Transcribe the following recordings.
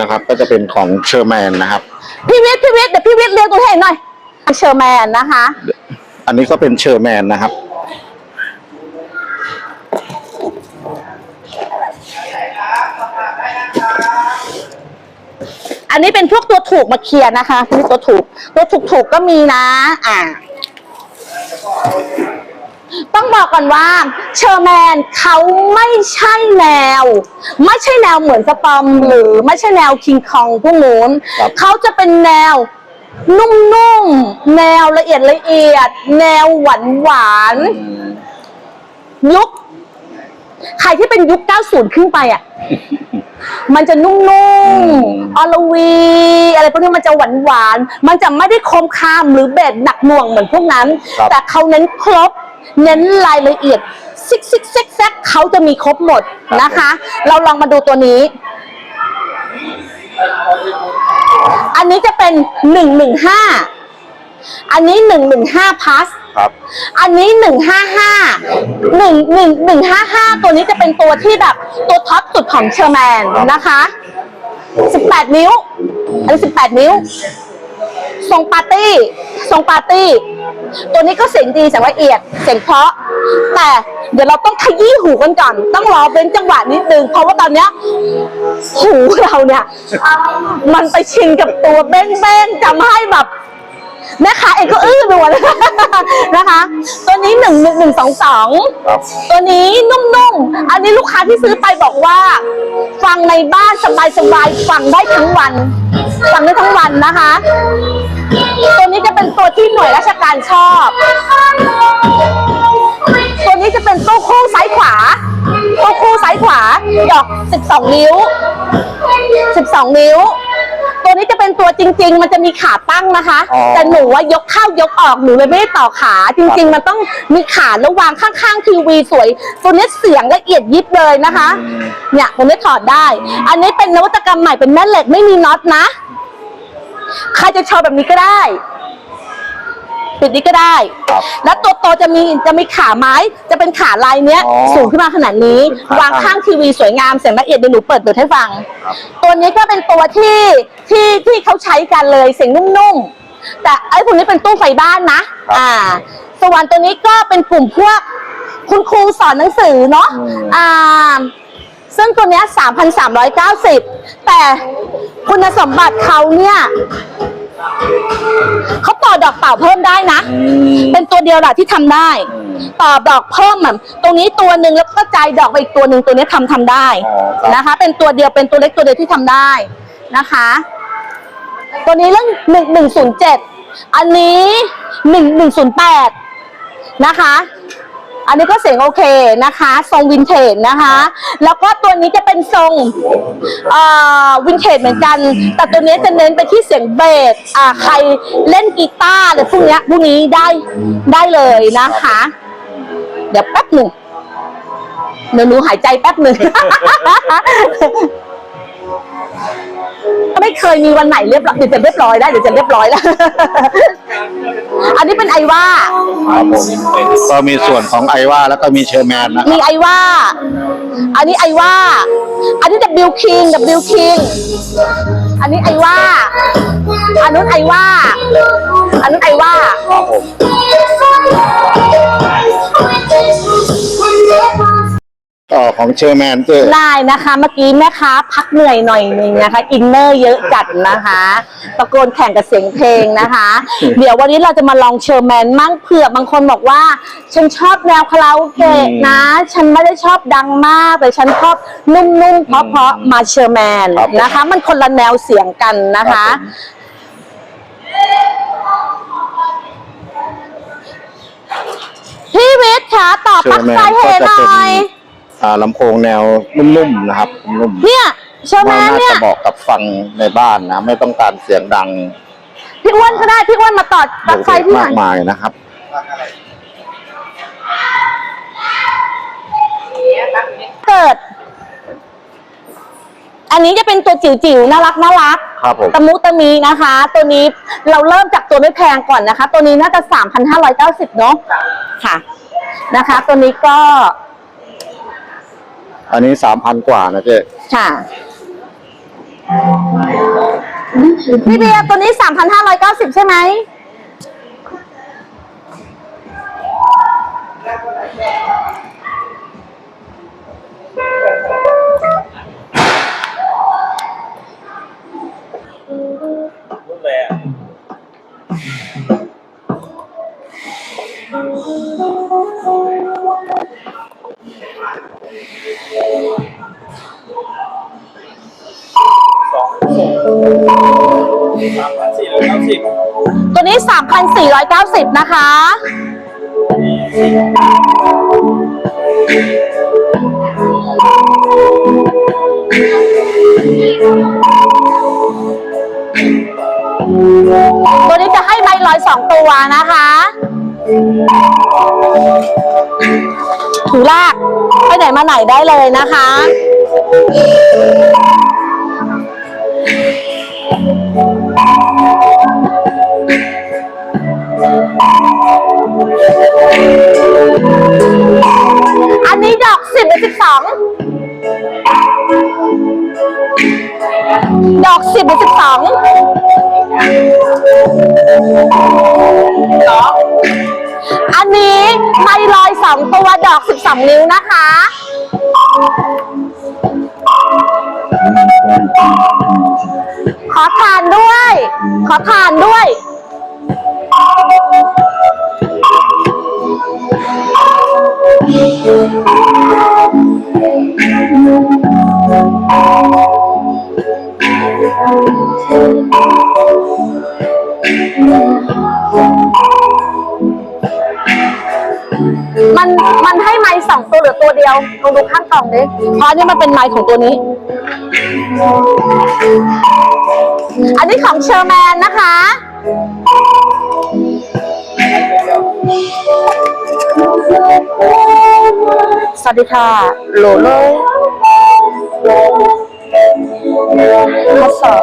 นะครับ ก็จะเป็นของเชอร์แมนนะครับ พี่วิทย์พี่วิทย์เดี๋ยวพี่วิทย์เรียกตัวให้หน่อยเชอร์แมนนะคะ อันนี้ก็เป็นเชอร์แมนนะครับ อันนี้เป็นพวกตัวถูกมาเคลียร์นะคะนี่ตัวถูก ตัวถูกถูกๆก็มีนะ อ่า ต้องบอกก่อนว่าเชอร์แมนเขาไม่ใช่แนว ไม่ใช่แนวเหมือนสปอมหรือไม่ใช่แนวคิงคองพวกนู้นครับเขาจะเป็นแนวนุ่มๆ แนวละเอียดละเอียด แนวหวานหวานๆ ยุค ใครที่เป็นยุค 90 ขึ้นไปอะ มันจะนุ่มๆออลวี อะไรพวกนี้มันจะหวานหวานๆมันจะไม่ได้คมคามหรือเบสหนักหน่วงเหมือนพวกนั้น ครับ แต่เขาเน้นครบ เน้นรายละเอียดซิกซิกแซกแซกเขาจะมีครบหมดนะคะ เราลองมาดูตัวนี้ อันนี้จะเป็น115อันนี้115 plus ครับ อันนี้หนึ่งห้าห้าหนึ่งหนึ่งหนึ่งห้าห้าตัวนี้จะเป็นตัวที่แบบตัวท็อปสุดของเชอร์แมนนะคะสิบแปดนิ้ว อันนี้สิบแปดนิ้ว ทรงปาร์ตี้ ทรงปาร์ตี้ ตัวนี้ก็เสียงดีเสียงละเอียด เสียงเพราะ แต่เดี๋ยวเราต้องขยี้หูกันก่อน ต้องรอเป็นจังหวะนิดนึง เพราะว่าตอนเนี้ยหูเราเนี่ย มันไปชินกับตัวเบ้งๆทำให้แบบแม่ค้าเองก็อื้อไปหมดเลยนะคะ ตัวนี้หนึ่งหนึ่งหนึ่งสองสองครับตัวนี้นุ่มๆ อันนี้ลูกค้าที่ซื้อไปบอกว่า ฟังในบ้านสบายๆ ฟังได้ทั้งวัน ฟังได้ทั้งวันนะคะ ตัวนี้จะเป็นตัวที่หน่วยราชการชอบ ตัวนี้จะเป็นตู้คู่ซ้ายขวา ตู้คู่ซ้ายขวา ดอก 12 นิ้ว 12 นิ้ว ตัวนี้จะเป็นตัวจริง ๆ มันจะมีขาตั้งนะคะ อ๋อ แต่หนูว่ายกเข้ายกออกหนูเลยไม่ได้ต่อขา จริง ๆ มันต้องมีขาแล้ววางข้างๆทีวีสวย ตัวนี้เสียงละเอียดยิบเลยนะคะ เนี่ยตัวนี้ถอดได้ อันนี้เป็นนวัตกรรมใหม่เป็นแม่เหล็กไม่มีน็อตนะ ใครจะโชว์แบบนี้ก็ได้ปิดนี้ก็ได้ ครับแล้วตัวโตจะมีจะมีขาไม้จะเป็นขาลายเนี้ย อ๋อสูงขึ้นมาขนาดนี้ เป็นขาวางข้างทีวีสวยงามเสียงละเอียดเดี๋ยวหนูเปิดเปิดให้ฟัง ครับ ตัวนี้ก็เป็นตัวที่ที่ที่เขาใช้กันเลยเสียงนุ่มๆ แต่ไอ้พวกนี้เป็นตู้ไฟบ้านนะอ่าส่วนตัวนี้ก็เป็นกลุ่มพวก คุณครูสอนหนังสือเนาะ อืม อ่า ซึ่งตัวเนี้ย3,390 แต่คุณสมบัติเขาเนี่ยเขาต่อดอกเปล่าเพิ่มได้นะอืมเป็นตัวเดียวแหละที่ทำได้อืมต่อดอกเพิ่มแบบตรงนี้ตัวหนึ่งแล้วก็จ่ายดอกไปอีกตัวหนึ่งตัวนี้ทำทำได้อ๋อครับนะคะ เป็นตัวเดียวเป็นตัวเล็กตัวเดียวที่ทำได้นะคะ ตัวนี้เรื่องหนึ่งหนึ่งศูนย์เจ็ดอันนี้หนึ่งหนึ่งศูนย์แปดนะคะ อันนี้ก็เสียงโอเคนะคะ ทรงวินเทจนะคะ แล้วก็ตัวนี้จะเป็นทรงวินเทจเหมือนกัน แต่ตัวนี้จะเน้นไปที่เสียงเบสอ่าใครเล่นกีตาร์หรือพวกเนี้ยพวกนี้ได้ได้เลยนะคะ เดี๋ยวแป๊บหนึ่งเดี๋ยวหนูหายใจแป๊บหนึ่ง ไม่เคยมีวันไหนเรียบร้อยเดี๋ยวจะเรียบร้อยได้เดี๋ยวจะเรียบร้อยแล้ว อันนี้เป็นไอว่า ครับผมก็มีส่วนของไอว่าแล้วก็มีเชอร์แมนนะคมีรับไอว่า อันนี้ไอว่า อันนี้ W King W King อันนี้ไอว่า อันนู้นไอว่า อันนู้นไอว่า ครับผม ต่อของเชอร์แมนเจ้ได้นะคะ เมื่อกี้แม่ค้าพักเหนื่อยหน่อยหนึงนะคะ อินเนอร์เยอะจัดนะคะตะโกนแข่งกับเสียงเพลงนะคะ เดี๋ยววันนี้เราจะมาลองเชอร์แมนมั่งเผื่อบางคนบอกว่า ฉันชอบแนวคาราโอเกะนะ ฉันไม่ได้ชอบดังมาก แต่ฉันชอบนุ่มๆ เพราะๆมาเชอร์แมนครับผมนะคะ มันคนละแนวเสียงกันนะคะรับผมพี่วิทย์คะต่อเชอปลั๊กร์แมไฟนเฮก็จะหน่เป็นอยอ่า ลำโพงแนวนุ่มๆนะครับนุ่มเนี่ยเชอร์แมว่านน่าเนี่ย จะเหมาะกับฟังในบ้านนะ ไม่ต้องการเสียงดังพี่อ้วนก็ได้พี่อ้วนมาต่อปลั๊กไฟโดดที่เด่นไหนมากมายนะครับ เกิด อันนี้จะเป็นตัวจิ๋วๆน่ารักน่ารัก ครับผม ตะมุตะมีนะคะ ตัวนี้เราเริ่มจากตัวไม่แพงก่อนนะคะ ตัวนี้น่าจะสามพันห้าร้อยเก้าสิบเนาะค่ะ นะคะ ตัวนี้ก็ อันนี้สามพันกว่านะเจ๊ค่ะพี่เบียร์ตัวนี้สามพันห้าร้อยเก้าสิบใช่ไหม สองหกสามพันสี่ร้อยเก้าสิบตัวนี้ 3,490 นะคะ ตัวนี้จะให้ไม้ลอยสองตัวนะคะ ถูลากไปไหนมาไหนได้เลยนะคะ อันนี้ดอกสิบหรือสิบสองดอกสิบหรือสิบสองอั อันนี้ไมลอยสองตัวดอกสิบสองนิ้วนะคะ ขอทานด้วย ขอทานด้วย มันมันให้ไม้สองตัวหรือตัวเดียวลองดูข้างกล่องดิเพราะอันนี้มันเป็นไม้ของตัวนี้ อันนี้ของเชอร์แมนนะคะ สวัสดีค่ะโหลเลยทดสอบ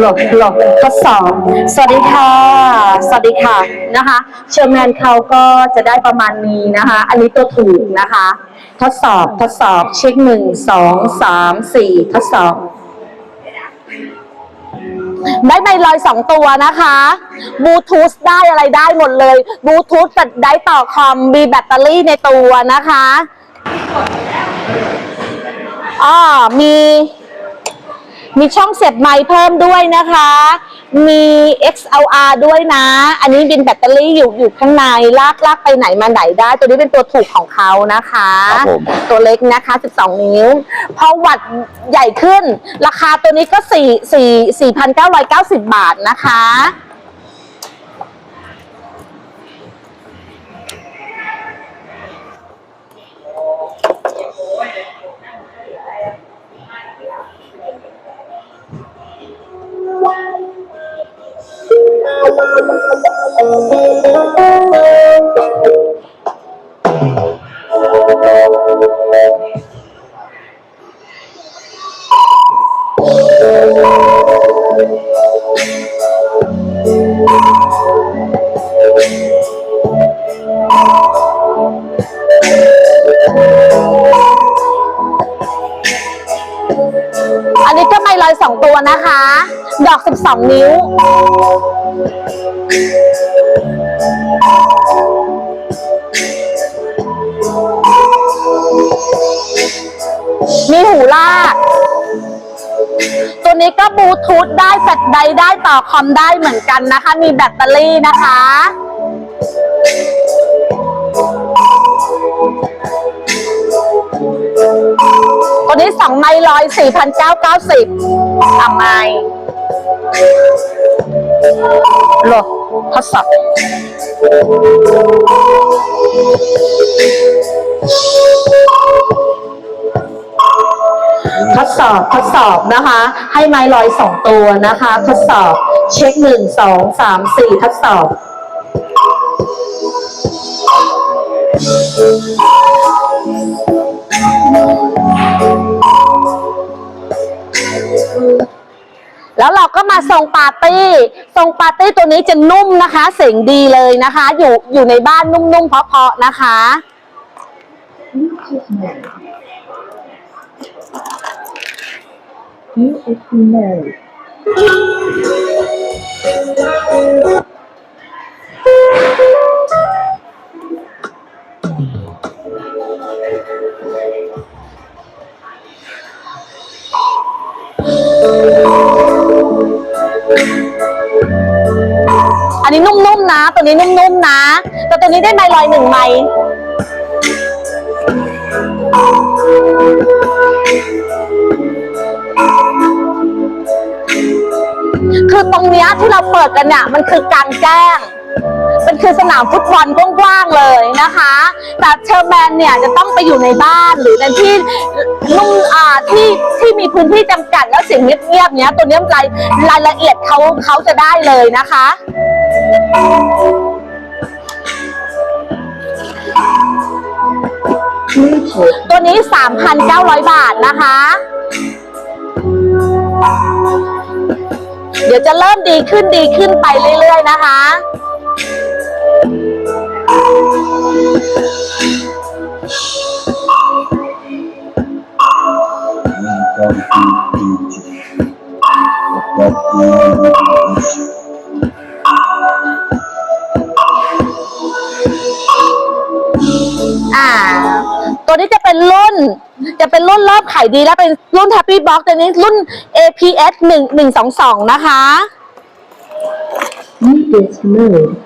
หลบหลบทดสอบสวัสดีค่ะ สวัสดีค่ะนะคะเชอร์แมนเขาก็จะได้ประมาณนี้นะคะ อันนี้ตัวถูกนะคะ ทดสอบทดสอบเช็คหนึ่งสองสามสี่ทดสอบ ได้ไมลอยสองตัวนะคะบลูทูธได้อะไรได้หมดเลยบลูทูธกับได้ต่อคอมมีแบตเตอรี่ในตัวนะคะอ๋อมี มีช่องเสียบไมค์เพิ่มด้วยนะคะ มี XLR ด้วยนะ อันนี้เป็นแบตเตอรี่อยู่อยู่ข้างใน ลากลากไปไหนมาไหนได้ ตัวนี้เป็นตัวถูกของเขานะคะ ครับผม ตัวเล็กนะคะ 12 นิ้ว พอวัดใหญ่ขึ้น ราคาตัวนี้ก็ 4 4 4,990 บาทนะคะ อันนี้ก็ไม่ลอยสองตัวนะคะ ดอก12นิ้ว มีหูลาก ตัวนี้ก็บลูทูธได้แฟลชไดร์ได้ต่อคอมได้เหมือนกันนะคะ มีแบตเตอรี่นะคะ ตัวนี้สองไมล์ร้อยสี่พันเก้าเก้าสิบสามไมล์ โหลดทดสอบทดสอบทดสอบนะคะ ให้ไม้ลอยสองตัวนะคะ ทดสอบเช็คหนึ่งสองสามสี่ทดสอบ แล้วเราก็มาทรงปาร์ตี้ ทรงปาร์ตี้ตัวนี้จะนุ่มนะคะ เสียงดีเลยนะคะ อยู่อยู่ในบ้านนุ่มๆเพราะๆนะคะ You is Mary. อันนี้นุ่มๆนะ ตัวนี้นุ่มๆนะ แต่ตัวนี้ได้ไมล์ลอยหนึ่งไมล์คือตรงเนี้ยที่เราเปิดกันเนี่ยมันคือกลางแจ้ง มันคือสนามฟุตบอลกว้างๆเลยนะคะ แต่เชอร์แมนเนี่ยจะต้องไปอยู่ในบ้านหรือในที่นุ่มอ่าที่ที่มีพื้นที่จำกัดแล้วเสียงเงียบๆเนี้ยตัวเนี้ยรายรายละเอียดเขาเขาจะได้เลยนะคะตัวนี้ 3,900 บาทนะคะ เดี๋ยวจะเริ่มดีขึ้นดีขึ้นไปเรื่อยๆนะคะ อ่า ตัวนี้จะเป็นรุ่น จะเป็นรุ่นริ่มขายดีแล้วเป็นรุ่น Happy Box ตัวนี้รุ่น APS 1 1 2 2 นะคะ Beautiful Mary. อ่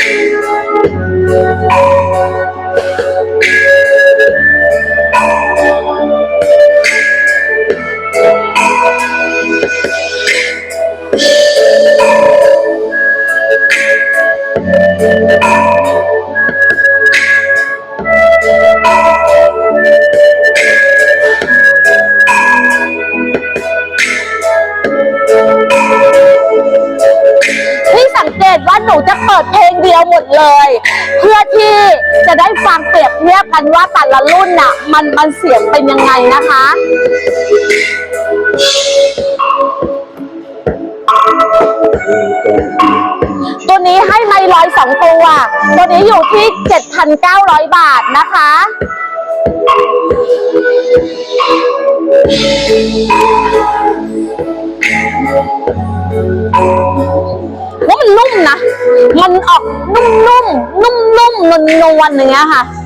เรียบเทียบกันว่าแต่ละรุ่นน่ะ มันมันเสียงเป็นยังไงนะคะตัวนี้ให้ไมล์ลอยสองตัว ตัวนี้อยู่ที่ 7,900 บาทนะคะ ว่ามันนุ่มนะ มันออกนุ่มๆ นุ่มๆ นวลๆอย่างเงี้ยค่ะ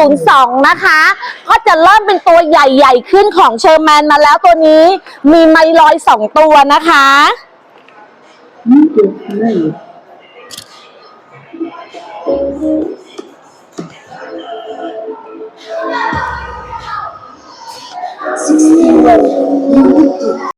502 นะคะ ก็จะเริ่มเป็นตัวใหญ่ๆ ขึ้นของเชอร์แมนมาแล้วตัวนี้มีไมล์ลอยสองตัวนะคะ Beautiful Mary. Sixteen.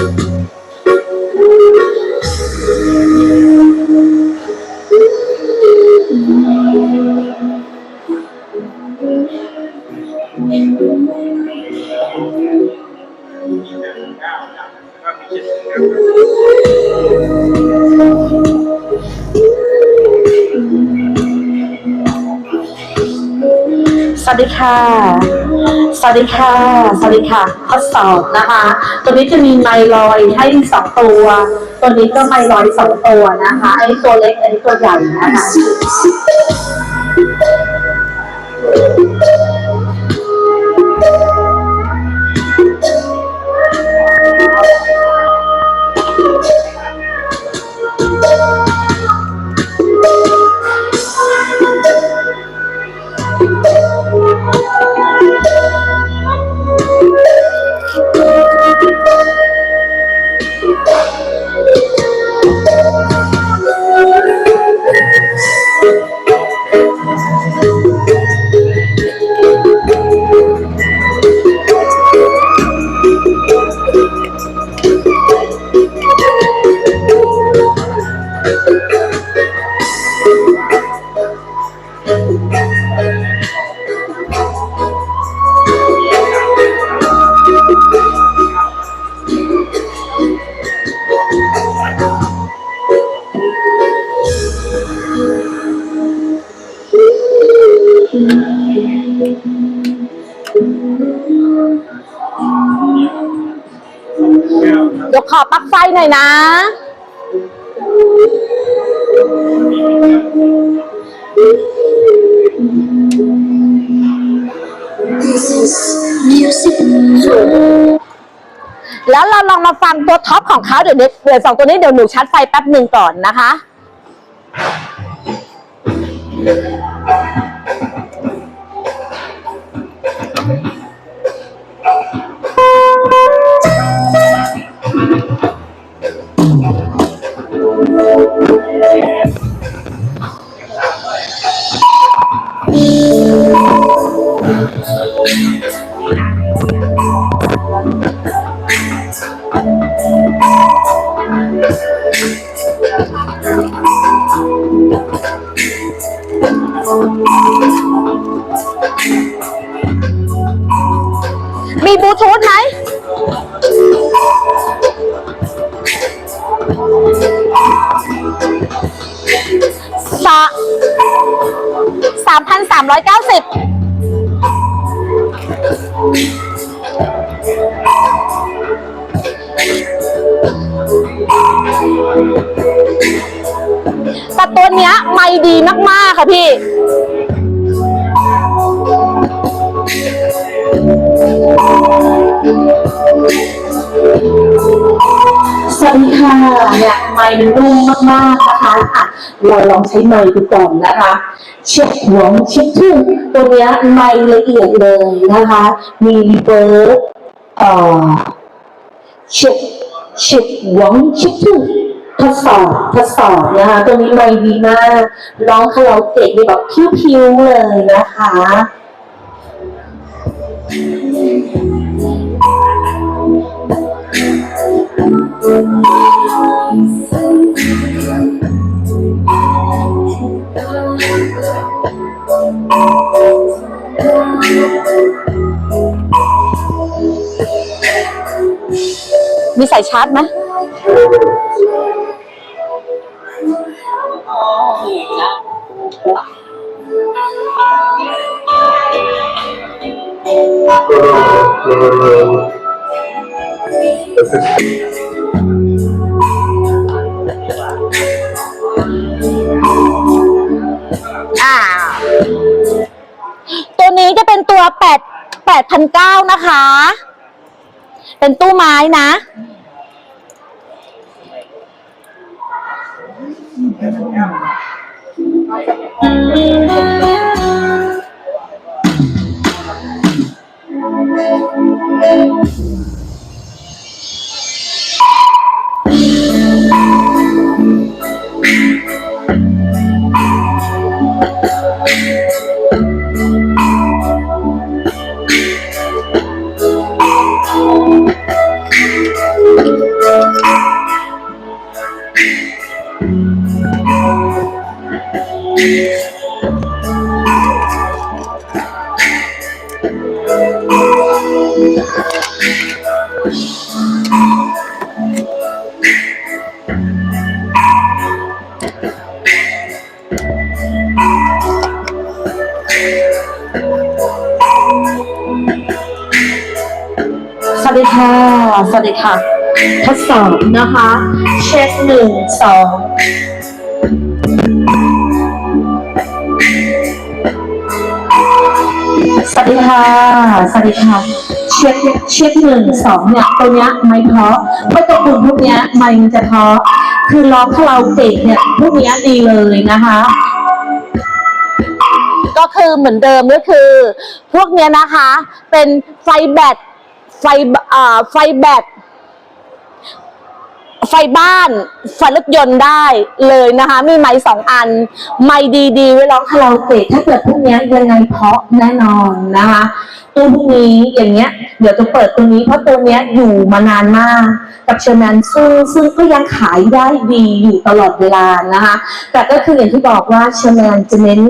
สวัสดีค่ะ สวัสดีค่ะสวัสดีค่ะทดสอบนะคะ ตัวนี้จะมีไมลอยให้สองตัว ตัวนี้ก็ไมลอยสองตัวนะคะอันนี้ตัวเล็กอันนี้ตัวใหญ่นะคะ ยวขอปักไฟหน่อยนะ แล้วเราลองมาฟังตัวท็อปของเขาเดี๋ยวเดี๋ยวสองตัวนี้เดี๋ยวหนูชาร์จไฟแป๊บหนึ่งก่อนนะคะ มีบลูทูธไหมสาสามพันสามร้อยเก้าสิบ แต่ตัวเนี้ยไม่ดีมาก ๆ ค่ะพี่ สวัสดีค่ะเนี่ยไมค์มันนุ่มมากๆนะคะอะเราลองใช้ไมค์ดูก่อนนะคะ เช็คหวงเช็คทุ่งตัวเนี้ยไมค์ละเอียดเลยนะคะ มีเบิร์เอ่อเช็คเช็คหวงเช็คทุ่งทดสอบทดสอบนะคะ ตัวนี้ไมค์ดีมากร้องคาราโอเกะได้แบบพิ้วๆเลยนะคะ มีสายชาร์จไหมอ่่า ตัวนี้จะเป็นตัวแปดแปดพันเก้านะคะ เป็นตู้ไม้นะส สวัสดีค่ะสวัสดีค่ะ ทดสอบนะคะ เช็คหนึ่งสองสวัสดีค่ะ สวัสดีค่ะ เช็คเช็คหนึ่งสองเนี่ยตัวเนี้ยไม่เพราะเพราะตัวคุณพวกเนี้ยไม่มันจะเพราะ คือร้องคาราโอเกะเนี่ยพวกเนี้ยดีเลยนะคะก็คือเหมือนเดิมก็คือ พวกเนี้ยนะคะ เป็นไฟแบต ไฟอ่าไฟแบตไฟบ้านไฟรถยนต์ได้เลยนะคะ มีไม้สองอัน ไม้ดีๆ ไว้ร้องคาราโอเกะถ้าเกิดพวกนี้ยังไงเพาะแน่นอนนะคะตัวพวกนี้อย่างเงี้ย เดี๋ยวจะเปิดตัวนี้เพราะตัวเนี้ยอยู่มานานมาก กับเชอร์แมนซึ่งซึ่งก็ยังขายได้ดีอยู่ตลอดเวลานะคะ แต่ก็คืออย่างที่บอกว่าเชอร์แมนจะเน้น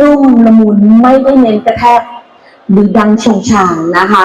นุ่มละมุนไม่ได้เน้นกระแทกหรือดังชงชางนะคะ